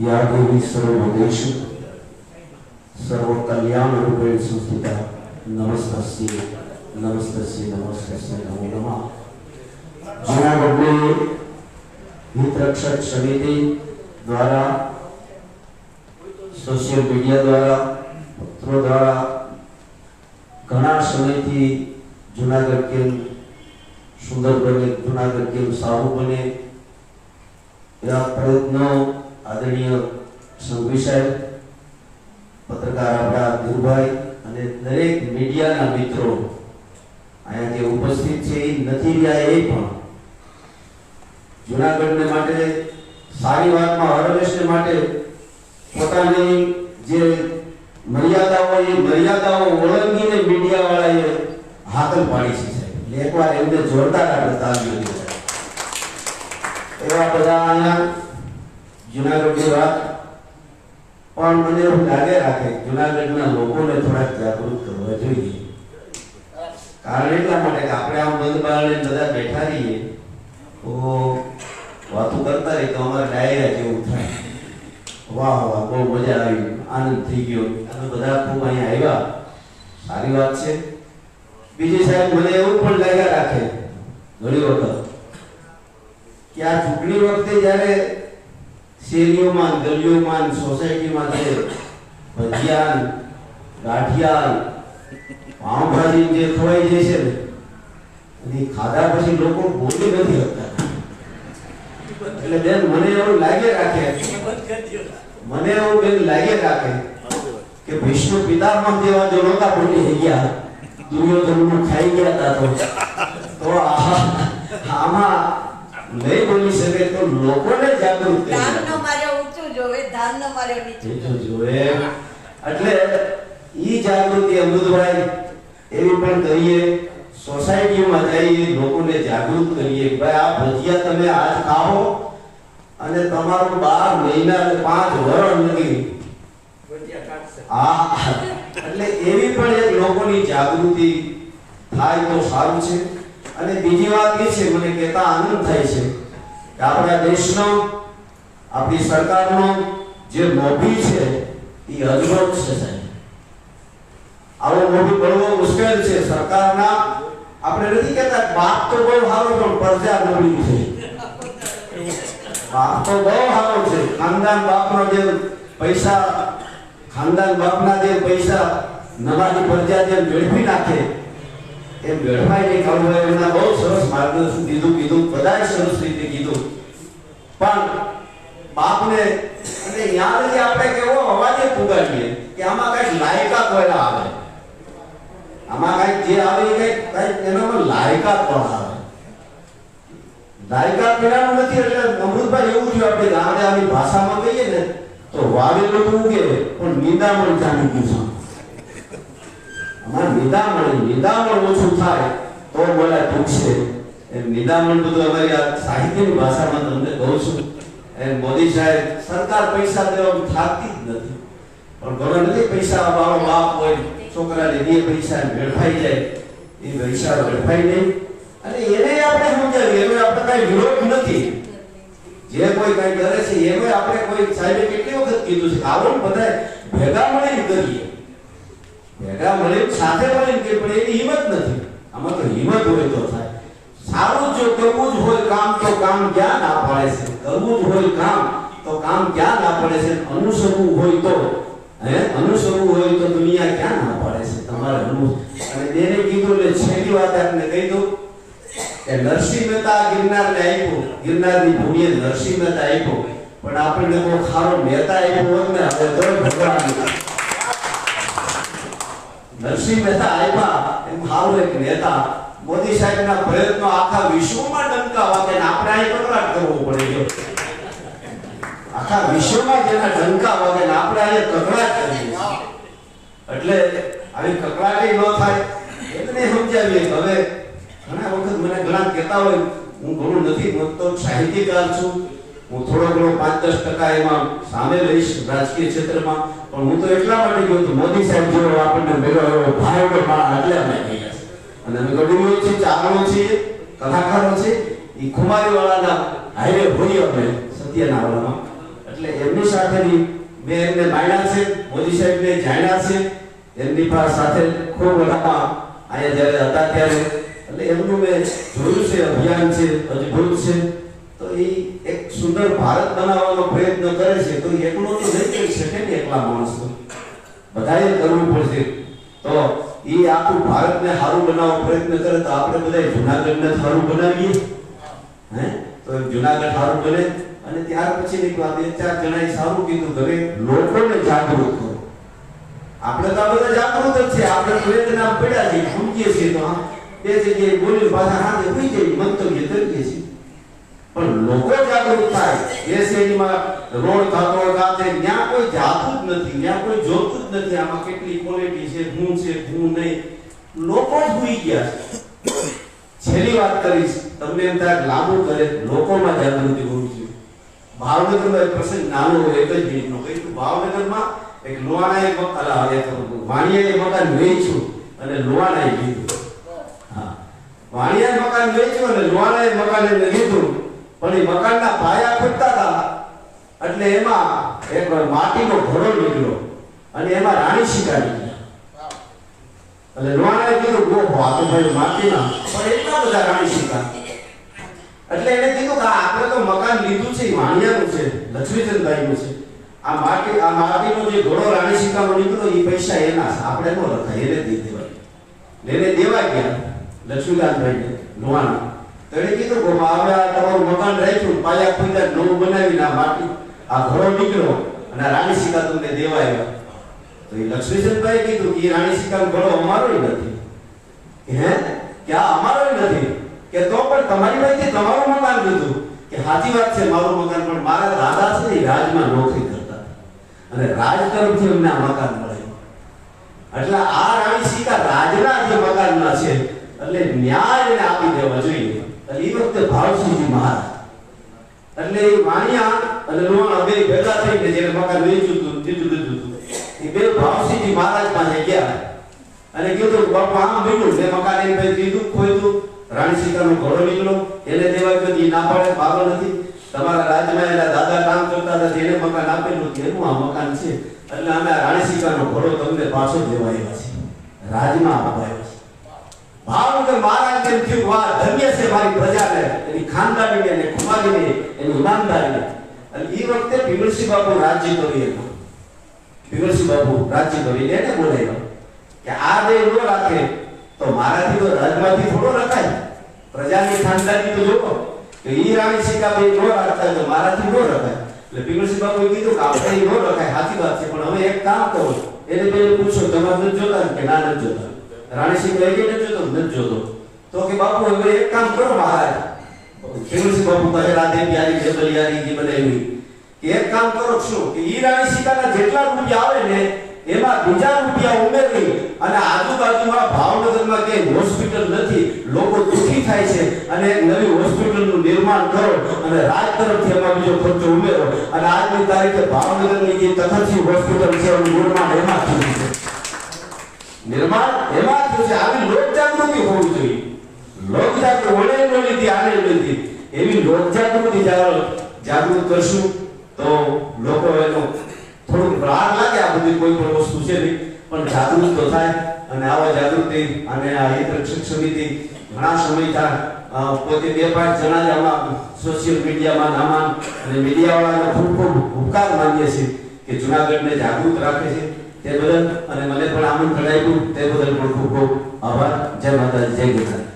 या देवी सर्वभूतेषु सर्वकल्याणरूपेण संस्थिता नमस्तस्यै नमस्तस्यै नमस्तस्यै नमो नमः જૂનાગઢની હિતરક્ષક સમિતિ દ્વારા સોશિયલ મીડિયા દ્વારા પત્રો દ્વારા ઘણા સમયથી જૂનાગઢ કેમ સુંદર બને જૂનાગઢ કેમ સારું બને એવા પ્રયત્નો આદરણીય સંઘવી સાહેબ, પત્રકાર આપણા ધીરુભાઈ અને દરેક મીડિયાના મિત્રો અહીંયા જે ઉપસ્થિત છે એ નથી રહ્યા એ પણ. જુનાગઢને માટે સારી વાતમાં હરવેશને માટે પોતાની જે મર્યાદાઓ એ મર્યાદાઓ ઓળંગીને મીડિયા વાળાએ હાકલ પાડી છે એકવાર એમને જોરદાર આપણે તાલીમ એવા બધા અહીંયા વાહ વાહ, બહુ મજા આવી, આનંદ થઈ ગયો. અમે બધા ખૂબ અહીંયા આવ્યા. સારી વાત છે. બીજી સાહેબ, મને એવું પણ લાગ્યા રાખે, ઘણી વખત, કે આ ચૂંટણી વખતે જ્યારે શેરીઓમાં, ગલીઓમાં, સોસાયટીમાં જે ભજીયાન ગાંઠિયા પાઉંભાજી જે ખવાઈ જાય છે ને એ ખાધા પછી લોકો બોલી નથી શકતા. એટલે બેન, મને એવું લાગે રાખે, મને એવું બેન લાગે રાખે કે વિષ્ણુ પિતામાં જેવા જો નહોતા બોલી ગયા દુર્યોધનનું ખાઈ ગયા હતા તો. તો આમાં નહીં બોલી શકે તો લોકોને જાગૃત કરી માર્યો જોવે એટલે ઈ જાગૃતિ અમૃતભાઈ એવી પણ કરીએ સોસાયટીમાં જઈએ લોકોને જાગૃત કરીએ ભાઈ આ ભજીયા તમે આજ ખાઓ અને તમારું બાર મહિના અને પાંચ વર્ષ લગી. હા. એટલે એવી પણ એક લોકોની જાગૃતિ થાય તો સારું છે. અને બીજી વાત એ છે મને કહેતા આનંદ થાય છે કે આપણા દેશનો આપણી સરકારનો જે મોભી છે, એ અજવટ છે સાહેબ. આવો મોભી બનવો મુશ્કેલ છે. સરકારના આપણે નથી કહેતા બાપ તો બહુ સારો પણ પ્રજા નબળી છે. બાપ તો બહુ સારો છે. ખાનદાન બાપનો જે પૈસા, ખાનદાન બાપના જે પૈસા નવાની પ્રજા જે મેળવી નાખે એ મેળવાય નહીં. ખબર એમના બહુ સરસ માર્ગદર્શન દીધું, કીધું. બધાય સરસ રીતે કીધું. પણ બાપને અને યાદ જે આપણે કેવો અવાજે પુગાડીએ કે આમાં કંઈક લાયકાત વાળા આવે આમાં કંઈક જે આવે એ કંઈક કંઈક એનામાં લાયકાત પણ આવે લાયકાત મેળવવાનું નથી એટલે અમૃતભાઈ એવું થયું આપણે ગામડે આવી ભાષામાં કહીએ ને તો વાવેલું તો ઉગે પણ નિંદામણ જામી ગયું છે અમારે નિદામણ નિદામણ ઓછું થાય તો બોલા તૂટશે એમ નિદામણ બધું અમારી આ સાહિત્યની ભાષામાં તમને કહું છું એમ મોદી સાહેબ, સરકાર પૈસા દેવા થાકતી જ નથી. પણ ઘણો નથી પૈસા, મારો બાપ હોય, છોકરાને એ પૈસા વેડફાઈ જાય. એ પૈસા વેડફાઈ નહીં. અને એને આપણે સમજાવીએ, એનો આપણે કઈ વિરોધ નથી. જે કોઈ કઈ કરે છે, એનો આપણે કોઈ સાહેબે કેટલી વખત કીધું છે આવો બધા ભેગા મળીને કરીએ. ભેગા મળીને સાથે મળીને કે પણ એની હિંમત નથી. આમાં તો હિંમત હોય તો થાય. સારું જો કરવું જ હોય કામ તો કામ ક્યાં ના પડે છે? કરવું જ હોય કામ તો કામ ક્યાં ના પડે છે? અનુસરવું હોય તો. હે? અનુસરવું હોય તો દુનિયા ક્યાં ના પડે છે? તમારે અનુ દેને કીધું એટલે છેલ્લી વાત આપને કહી દઉં કે નરસિંહ મહેતા ગિરનારને આપ્યું. ગિરનારની ભૂમિએ નરસિંહ મહેતા આપ્યો. પણ આપણને બહુ ખારો મહેતા આપ્યો હોત ને હવે તો ભગવાન નરસિંહ મહેતા આવ્યા એમ સારું એક નેતા મોદી સાહેબના પ્રયત્નો આખા વિશ્વમાં ડંકા વાગે ને, આપણે અહીં કકડાટ કરવો પડે છે આખા વિશ્વમાં જેના ડંકા વાગે ને, આપણે અહીં કકડાટ કરીએ એટલે આવી કકડાટી ન થાય એટલે સમજાવીએ હવે ઘણા વખત મને ઘણા કહેતા હોય, હું ઘણું નથી હું સાહિત્યકાર છું. હું થોડો ઘણો પાંચ દસ ટકા એમાં સામે રહીશ રાજકીય ક્ષેત્રમાં. પણ હું તો એટલા માટે ગયો મોદી સાહેબ જેવો આપણને એવો ભાઈઓ એટલે અમે ગયા. અને અમે ગઢવીઓ છે ચારણો છીએ કલાકારો છે. એ ખુમારી વાળાના હાઈવે હોઈએ અમે, સત્યનારાયણમાં. એટલે એમની સાથેની મેં એમને માણ્યા છે, મોદી સાહેબને જાણ્યા છે. એમની પાસે સાથે ખૂબ બધામાં અહીંયા જ્યારે હતા ત્યારે. એટલે એમનું મેં જોયું છે, અભિયાન છે, અદ્ભુત છે. તો એ એક સુંદર ભારત બનાવવાનો પ્રયત્ન કરે છે. તો એકલો તો નહીં કરી શકે ને એકલા માણસો. બધાએ કરવું પડશે. એ આખું ભારતને સારું બનાવવાનો પ્રયત્ન કરે તો આપણે બધા જુનાગઢને સારું બનાવીએ. હે? તો જુનાગઢ સારું બને. અને ત્યાર પછી એક વાત એ ચાર જણાએ સારું કીધું દરેક લોકોને જાગૃત કરો. આપણે તો બધા જાગૃત જ છે આપણે પ્રેરણા પડ્યા છીએ સમજીએ છીએ તો બે જગ્યાએ બોલી પાછા હાથે થઈ જઈએ, મંતવ્ય કરીએ છીએ. પણ લોકો જાગૃત થાય. એ શેરીમાં રોડ થતો ખાતે ત્યાં કોઈ જાતું જ નથી ત્યાં કોઈ જોતું જ નથી આમાં કેટલી ક્વોલિટી છે હું છે હું નહીં. લોકો જ ગયા છે. છેલ્લી વાત કરીશ તમને એમ થાય લાંબુ કરે લોકોમાં જાગૃતિ હોવી જોઈએ. ભાવનગરમાં એક પ્રસંગ નાનો હોય એક જ મિનિટનો કહી દઉં ભાવનગરમાં એક લોહાણાએ મક- અલા, એક એ મકાન વેચ્યું અને લોહાણાએ લીધું હા. વાણિયા મકાન વેચ્યું અને લોહાણાએ મકાન લીધું. પણ એ મકાનના પાયા ફરતા હતા. એટલે એમાં એક માટીનો ઘોડો નીકળ્યો અને એમાં રાણી શિકારી એટલે લોહાણાએ કીધું ઓહો આ તો ભાઈ માટીના. પણ એટલા બધા રાણી શિકાર. એટલે એને કીધું કે આપણે તો મકાન લીધું છે વાણિયાનું છે લક્ષ્મીચંદભાઈનું છે. આ માટી, આ માટીનો જે ઘોડો રાણી શિકાનો નીકળ્યો, એ પૈસા એના આપણે નો રખાય, એને દઈ દેવાય એને દેવા ગયા લક્ષ્મીકાંતભાઈને લોહાણા. તો એને કીધું કે હવે તમારું મકાન રાખ્યું, પાયા ખોદ્યા નવું બનાવીને આ માટી, આ ઘરો નીકળો અને રાણી શિકા તમને દેવા તો એ લક્ષ્મીચંદભાઈ કીધું કે રાણી શિકાનો ઘરો અમારો નથી. હે? કે આ અમારો નથી? કે તો પણ તમારી પાસેથી તમારું મકાન લીધું. કે સાચી વાત છે, મારું મકાન પણ મારા દાદા છે ને રાજમાં નોકરી કરતા. અને રાજ તરફથી અમને આ મકાન મળ્યું એટલે આ રાણી સીતા રાજના જે મકાનના છે, એટલે ન્યાય એને આપી દેવા જોઈએ. ભાવસિંહજી મહારાજ એટલે એ વાણિયા અને લોહાણા બે ભેગા થઈને જેને મકાન વેચ્યું હતું દીધું દીધું એ બે ભાવસિંહજી મહારાજ પાસે ગયા. અને કીધું, બાપા, આમ બન્યું મેં મકાન એની પાસે દીધું ખોયતું રાણી સીતાનો ઘોડો નીકળ્યો. એને દેવા ગયો એ ના પાડે, પાગલ નથી. તમારા રાજમાં એના દાદા કામ કરતા હતા જેને મકાન આપેલું તેનું આ મકાન છે. એટલે અમે રાણી સીતાનો ઘોડો તમને પાછો દેવા છે. રાજમાં અપાયો છે. ભાવનગર મહારાજ એમ થયું વાહ, ધન્ય છે મારી પ્રજાને. એની ખાનદાનીને, એની ખુમારીને એની ઈમાનદારીને. અને એ વખતે ભીમસિંહ બાપુ રાજ્ય કરી હતો ભીમસિંહ બાપુ રાજ્ય કરીને એને બોલાવ્યો. કે આ બે ન રાખે. તો મારાથી તો રાજમાંથી થોડો રખાય. પ્રજાની ખાનદાની તો જોવો. કે ઈ રાણી સીતા બે નો રાખતા તો મારાથી નો રખાય. એટલે ભીમસિંહ બાપુએ કીધું કે આપણે નો રખાય. સાચી વાત છે, પણ હવે એક કામ કરો. એને પેલું પૂછો, તમારે નથી જોતા કે ના નથી જોતા? રાણી કહે કે નથી જોતો? નથી જોતો. તો કે બાપુ, હવે એક કામ કરો મહારાજ ખેડૂતસિંહ બાપુ કહે, રાધે, પ્યારી જબલિયારી જે બનાવી કે એક કામ કરો શું કે ઈ રાણી સીતાના જેટલા રૂપિયા આવે ને, એમાં બીજા રૂપિયા ઉમેરી અને આજુબાજુમાં ભાવનગરમાં કે હોસ્પિટલ નથી. લોકો દુખી થાય છે અને એક નવી હોસ્પિટલનું નિર્માણ કરો અને રાજ તરફથી એમાં બીજો ખર્ચો ઉમેરો. અને આજની તારીખે ભાવનગરની જે તથાથી હોસ્પિટલ છે, એનું નિર્માણ એમાં થયું છે. નિર્માણ એમાં થયું છે આવી લોક જાગૃતિ હોવી જોઈએ. લોક જાગૃતિ લીધી આને લીધી. એવી લોક જાગૃતિ જાગૃત કરશું, તો લોકો એનો થોડુંક રાગ લાગે. આ બધી કોઈ પણ વસ્તુ છે નહીં. પણ જાગૃત તો થાય. અને આવા જાગૃતિ અને આ હિત રક્ષક સમિતિ ઘણા સમયથી પોતે બે પાંચ જણા જ આમાં સોશિયલ મીડિયામાં નામાં અને મીડિયાવાળાને ખૂબ ખૂબ ઉપકાર માનીએ છીએ કે જુનાગઢને જાગૃત રાખે છે. તે બદલ અને મને પણ આમંત્રણ આપ્યું, તે બદલ પણ ખૂબ ખૂબ આભાર. જય માતાજી, જય ગુજરાત